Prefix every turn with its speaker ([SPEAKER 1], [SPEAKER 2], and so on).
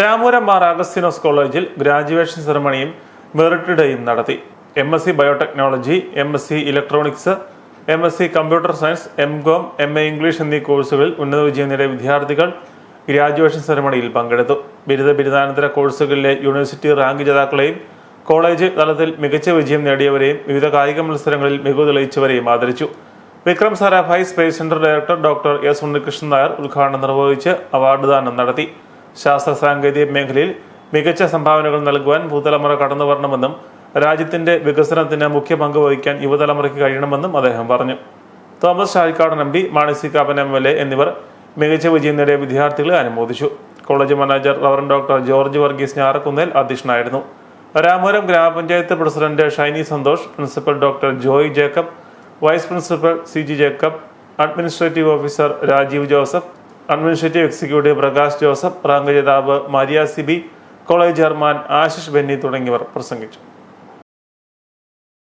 [SPEAKER 1] Ramapuram Mar Agustinos കോളേജിൽ graduation സെറമണിയും merit ഡേയും നടത്തി. M S C biotechnology M S C electronics M S C computer science M com M A English എന്നീ കോഴ്സുകളിൽ ഉന്നത വിജയം നേടിയ വിദ്യാർത്ഥികൾ ഗ്രാജുവേഷൻ സെറമണിയിൽ പങ്കെടുത്തു. ബിരുദ ബിരുദാനന്തര കോഴ്സുകളിലെ യൂണിവേഴ്സിറ്റി റാങ്ക് ജേതാക്കളെയും കോളേജ് തലത്തിൽ മികച്ച വിജയം നേടിയവരെയും വിവിധ കായിക മത്സരങ്ങളിൽ മികവ് തെളിയിച്ചവരെയും ആദരിച്ചു. Vikram Sarabhai space centre director doctor S Unnikrishnan Nair ഉദ്ഘാടനം നിർവഹിച്ച് അവാർഡ് ദാനം നടത്തി. ശാസ്ത്ര സാങ്കേതിക മേഖലയിൽ മികച്ച സംഭാവനകൾ നൽകുവാൻ പുതുതലമുറ കടന്നു വരണമെന്നും രാജ്യത്തിന്റെ വികസനത്തിന് മുഖ്യ പങ്ക് വഹിക്കാൻ യുവതലമുറയ്ക്ക് കഴിയണമെന്നും അദ്ദേഹം പറഞ്ഞു. Thomas Chazhikadan M P Mani C Kappan M L A എന്നിവർ മികച്ച വിജയം നേടിയ വിദ്യാർത്ഥികളെ അനുമോദിച്ചു. College manager reverend doctor George Varghese Njarakkunnel അധ്യക്ഷനായിരുന്നു. രാമപുരം ഗ്രാമപഞ്ചായത്ത് president Shiny Santhosh principal doctor Joy Jacob vice principal C G Jacob administrative officer Rajeev Joseph administrative executive Prakash Joseph rank ജേതാവ് Maria Sibi college chairman Ashish Benny തുടങ്ങിയവർ പ്രസംഗിച്ചു.